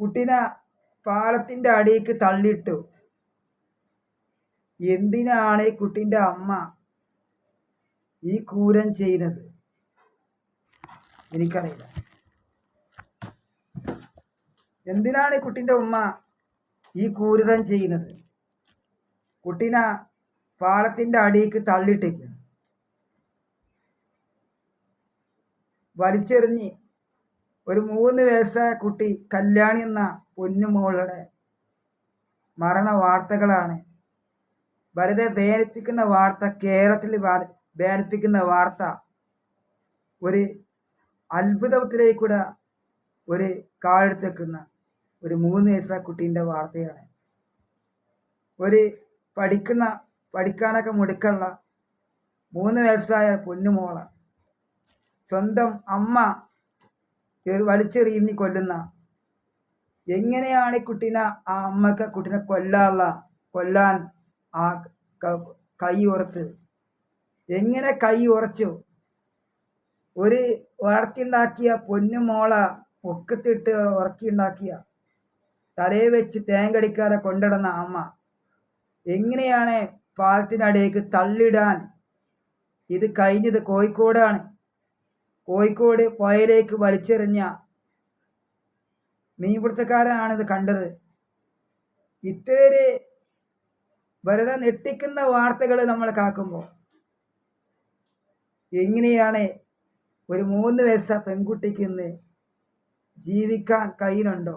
കുട്ടീനെ പാളത്തിന്റെ അടിയിലേക്ക് തള്ളിയിട്ടു. എന്തിനാണ് ഈ കുട്ടീന്റെ അമ്മ ഈ ക്രൂരം ചെയ്തത്? എനിക്കറിയില്ല. എന്തിനാണ് ഈ കുട്ടീന്റെ ഉമ്മ ഈ ക്രൂരതം ചെയ്യുന്നത്? കുട്ടീനെ പാളത്തിന്റെ അടിയിലേക്ക് തള്ളിയിട്ടേക്ക്. വലിച്ചെറിഞ്ഞ് ഒരു മൂന്ന് വയസ്സായ കുട്ടി കല്യാണി എന്ന പൊന്നുമോളുടെ മരണ വാർത്തകളാണ്. വെറുതെ വേദനിപ്പിക്കുന്ന വാർത്ത കേരളത്തിൽ വേദനിപ്പിക്കുന്ന വാർത്ത ഒരു അത്ഭുതത്തിലേക്കൂടെ ഒരു കാലെടുത്തേക്കുന്ന ഒരു മൂന്ന് വയസ്സായ കുട്ടീന്റെ വാർത്തയാണ്. ഒരു പഠിക്കുന്ന പഠിക്കാനൊക്കെ മുടുക്കുള്ള മൂന്ന് വയസ്സായ പൊന്നുമോള സ്വന്തം അമ്മ വലിച്ചെറിയുന്നി കൊല്ലുന്ന. എങ്ങനെയാണ് കുട്ടീനെ ആ അമ്മയ്ക്ക് കുട്ടീനെ കൊല്ലാനുള്ള കൊല്ലാൻ ആ കൈ ഉറച്ച് എങ്ങനെ കൈ ഉറച്ചു? ഒരു പൊന്നു പൊന്നുമോള ഒക്കത്തിട്ട് ഉറക്കിയുണ്ടാക്കിയ തലയെ വെച്ച് തേങ്കടിക്കാതെ കൊണ്ടിടുന്ന അമ്മ. എങ്ങനെയാണ് പാലത്തിനടിയേക്ക് തള്ളിടാൻ? ഇത് കഴിഞ്ഞത് കോഴിക്കോടാണ്. കോഴിക്കോട് പുഴയിലേക്ക് വലിച്ചെറിഞ്ഞ മീൻപിടുത്തക്കാരനാണ് ഇത് കണ്ടത്. ഇത്തേരെ വെറുതെ ഞെട്ടിക്കുന്ന വാർത്തകൾ നമ്മൾ കാക്കുമ്പോൾ എങ്ങനെയാണ് ഒരു മൂന്ന് വയസ്സ പെൺകുട്ടിക്ക് ഇന്ന് ജീവിക്കാൻ കയ്യിലുണ്ടോ?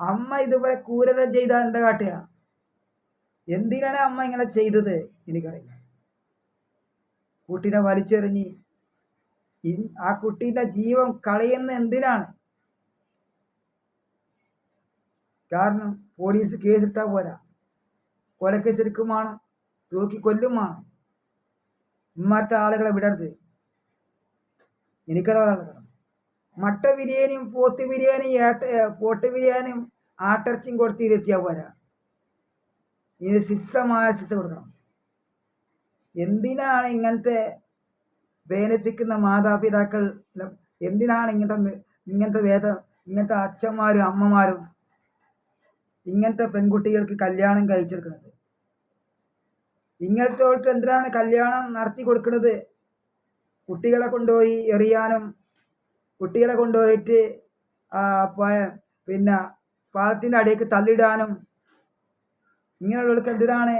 അമ്മ ഇതുപോലെ ക്രൂരത ചെയ്താൽ എന്താ കാട്ടുക? എന്തിനാണ് അമ്മ ഇങ്ങനെ ചെയ്തത്? എനിക്കറിയില്ല. കുട്ടിനെ വലിച്ചെറിഞ്ഞ് ആ കുട്ടിയുടെ ജീവൻ കളയുന്ന എന്തിനാണ്? കാരണം പോലീസ് കേസെടുത്താൽ പോരാ. കൊലക്കേസ് എടുക്കും വേണം തൂക്കി വേണം ഇമ്മാരത്തെ ആളുകളെ വിടരുത്. എനിക്കത് പറയാനുള്ളത് മട്ട ബിരിയാണിയും പോത്ത് ബിരിയാണിയും ഏട്ട പോട്ട് ബിരിയാണിയും ആട്ടിറച്ചിയും കൊടുത്തിരുത്തിയാൽ പോരാ. ഇത് ശിസ്സമായ ശിക്ഷ കൊടുക്കണം. എന്തിനാണ് ഇങ്ങനത്തെ വേദനിപ്പിക്കുന്ന മാതാപിതാക്കൾ എന്തിനാണ് ഇങ്ങനത്തെ ഇങ്ങനത്തെ വേദ ഇങ്ങനത്തെ അച്ഛന്മാരും അമ്മമാരും ഇങ്ങനത്തെ പെൺകുട്ടികൾക്ക് കല്യാണം കഴിച്ചെടുക്കുന്നത്? ഇങ്ങനത്തെ എന്തിനാണ് കല്യാണം നടത്തി കൊടുക്കുന്നത്? കുട്ടികളെ കൊണ്ടുപോയി എറിയാനും കുട്ടികളെ കൊണ്ടുപോയിട്ട് പിന്നെ പാലത്തിന്റെ അടിയേക്ക് തള്ളിടാനും ഇങ്ങനെയുള്ളവർക്ക് എന്തിനാണ്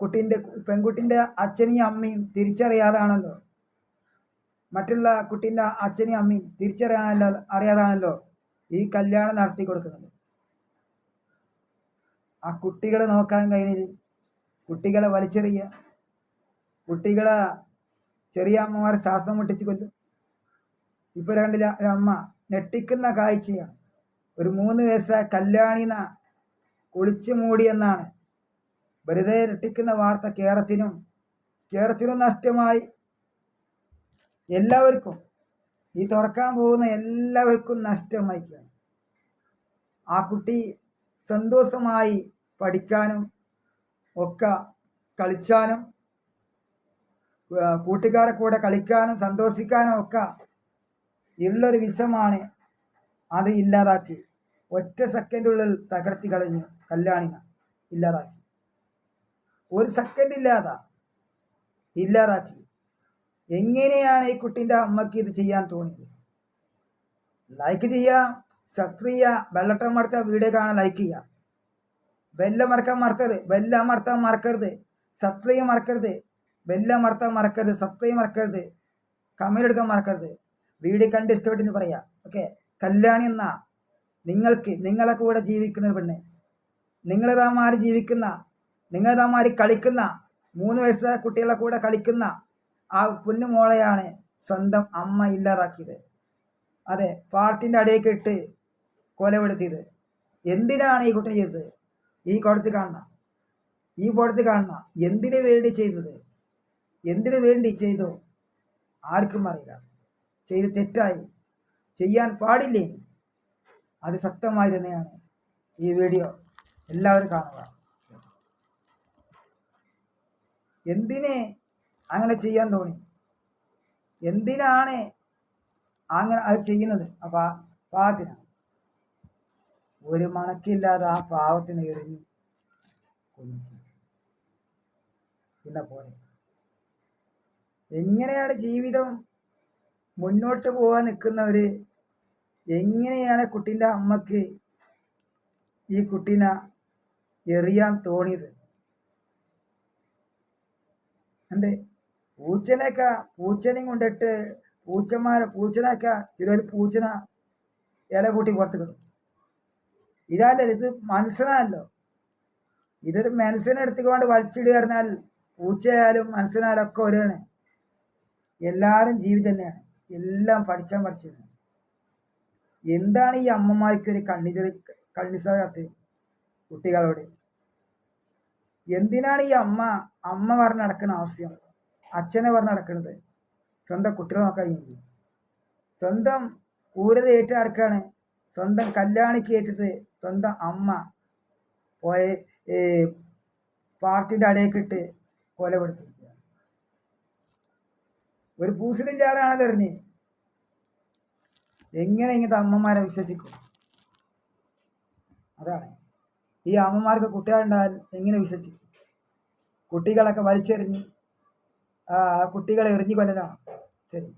കുട്ടീന്റെ പെൺകുട്ടീന്റെ അച്ഛനെയും അമ്മയും തിരിച്ചറിയാതാണല്ലോ. മറ്റുള്ള കുട്ടീന്റെ അച്ഛനെയും അമ്മയും തിരിച്ചറിയാനല്ലോ അറിയാതാണല്ലോ ഈ കല്യാണം നടത്തി കൊടുക്കുന്നത്. ആ കുട്ടികളെ നോക്കാൻ കഴിഞ്ഞില്ല കുട്ടികളെ വലിച്ചെറിയുക കുട്ടികളെ ചെറിയ അമ്മമാർ ശ്വാസം മുട്ടിച്ച് കൊല്ലും. ഇപ്പൊ രണ്ടില അമ്മ ഞെട്ടിക്കുന്ന കാഴ്ചയാണ്. ഒരു മൂന്ന് വയസ്സായ കല്യാണിന കുളിച്ചു മൂടിയെന്നാണ് വെറുതെ രട്ടിക്കുന്ന വാർത്ത കേരളത്തിനും കേരളത്തിനും നഷ്ടമായി. എല്ലാവർക്കും ഈ തുറക്കാൻ പോകുന്ന എല്ലാവർക്കും നഷ്ടമായിക്കാണ്. ആ കുട്ടി സന്തോഷമായി പഠിക്കാനും ഒക്കെ കളിച്ചാനും കൂട്ടുകാരെ കൂടെ കളിക്കാനും സന്തോഷിക്കാനും ഒക്കെ ഉള്ളൊരു വിഷമാണ് അത് ഇല്ലാതാക്കി. ഒറ്റ സെക്കൻഡുള്ളിൽ തകർത്തി കളഞ്ഞു കല്യാണിന ഇല്ലാതാക്കി. ഒരു സെക്കൻഡ് ഇല്ലാതെ. ഇല്ലാതാക്കി. എങ്ങനെയാണ് ഈ കുട്ടീന്റെ അമ്മയ്ക്ക് ഇത് ചെയ്യാൻ തോന്നിയത്? ലൈക്ക് ചെയ്യുക സക്രിയ വെള്ളട്ടം മറത്ത വീഡിയോ കാണാൻ ലൈക്ക് ചെയ്യുക. ബെല്ല മറക്കാൻ മറക്കരുത്. ബെല്ല അമർത്താൻ മറക്കരുത്. സബ്സ്ക്രൈബ് മറക്കരുത്. ബെല്ല അമർത്താൻ മറക്കരുത്. സബ്സ്ക്രൈബ് മറക്കരുത്. കമന്റ് എടുക്കാൻ മറക്കരുത്. വീഡിയോ കണ്ട് ഇഷ്ടപ്പെട്ടെന്ന് പറയാം. ഓക്കെ കല്യാണി എന്ന. നിങ്ങൾക്ക് നിങ്ങളെ കൂടെ ജീവിക്കുന്ന പെണ്ണ്. നിങ്ങളതാമാര് ജീവിക്കുന്ന നിങ്ങളതാമാര് കളിക്കുന്ന മൂന്ന് വയസ്സ കുട്ടികളെ കൂടെ കളിക്കുന്ന ആ പൊന്നുമോളെയാണ് സ്വന്തം അമ്മ ഇല്ലാതാക്കിയത്. അതെ പാർട്ടിന്റെ അടിയൊക്കെ ഇട്ട് കൊലപ്പെടുത്തിയത്. എന്തിനാണ് ഈ കുട്ടി ചെയ്തത്? ഈ കോടതി കാണുന്ന ഈ കോടതി കാണുന്ന എന്തിനു വേണ്ടി ചെയ്തത്? എന്തിനു വേണ്ടി ചെയ്തു? ആർക്കും അറിയില്ല. ചെയ്ത് തെറ്റായി. ചെയ്യാൻ പാടില്ലേ അത് സത്യമായി തന്നെയാണ് ഈ വീഡിയോ. എല്ലാവരും കാണുക. എന്തിനെ അങ്ങനെ ചെയ്യാൻ തോന്നി? എന്തിനാണ് അങ്ങനെ അത് ചെയ്യുന്നത്? അപ്പം പാവത്തിനാണ് ഒരു മണക്കില്ലാതെ ആ പാവത്തിന് എറിഞ്ഞു പിന്നെ പോലെ എങ്ങനെയാണ് ജീവിതം മുന്നോട്ട് പോകാൻ നിൽക്കുന്നവര്? എങ്ങനെയാണ് കുട്ടീന്റെ അമ്മയ്ക്ക് ഈ കുട്ടീനെ എറിയാൻ തോന്നിയത്? എന്തേ? പൂച്ചനെയൊക്കെ പൂച്ചനെയും കൊണ്ടിട്ട് പൂച്ചമാരെ പൂച്ചനൊക്കെ ചിലർ പൂച്ചന ഇല കൂട്ടി പുറത്ത് കിട്ടും ഇതല്ല? ഇത് മനുഷ്യനല്ലോ ഇതൊരു മനുഷ്യനെ എടുത്തുകൊണ്ട് വലിച്ചിടുക പറഞ്ഞാൽ പൂച്ചയായാലും മനുഷ്യനായാലും ഒക്കെ ഒരേണ്. എല്ലാവരും ജീവി തന്നെയാണ്. എല്ലാം പഠിച്ചാൻ പഠിച്ചത്. എന്താണ് ഈ അമ്മമാർക്ക് ഒരു കണ്ണിച്ചൊരു കണ്ണിസാകത്ത് കുട്ടികളോട്? എന്തിനാണ് ഈ അമ്മ അമ്മ പറഞ്ഞ് നടക്കുന്ന ആവശ്യം? അച്ഛനെ പറഞ്ഞ് നടക്കുന്നത് സ്വന്തം കുട്ടികളെ നോക്കാൻ കഴിഞ്ഞു സ്വന്തം ഊരത് ഏറ്റ നടക്കാണ് സ്വന്തം കല്യാണിക്ക് ഏറ്റത് സ്വന്തം അമ്മ. പോയ പാർട്ടിന്റെ അടയേക്കിട്ട് കൊലപ്പെടുത്തിയിരിക്കുക ഒരു പൂസിലില്ലാതാണത് എറിഞ്ഞ് എങ്ങനെ ഇങ്ങനത്തെ അമ്മമാരെ വിശ്വസിക്കും? അതാണ്. ഈ അമ്മമാർക്ക് കുട്ടികളുണ്ടായാൽ എങ്ങനെ വിശ്വസിക്കും കുട്ടികളൊക്കെ വലിച്ചെറിഞ്ഞ് കുട്ടികളെ എറിഞ്ഞു കൊല്ലലാണ് ശരി.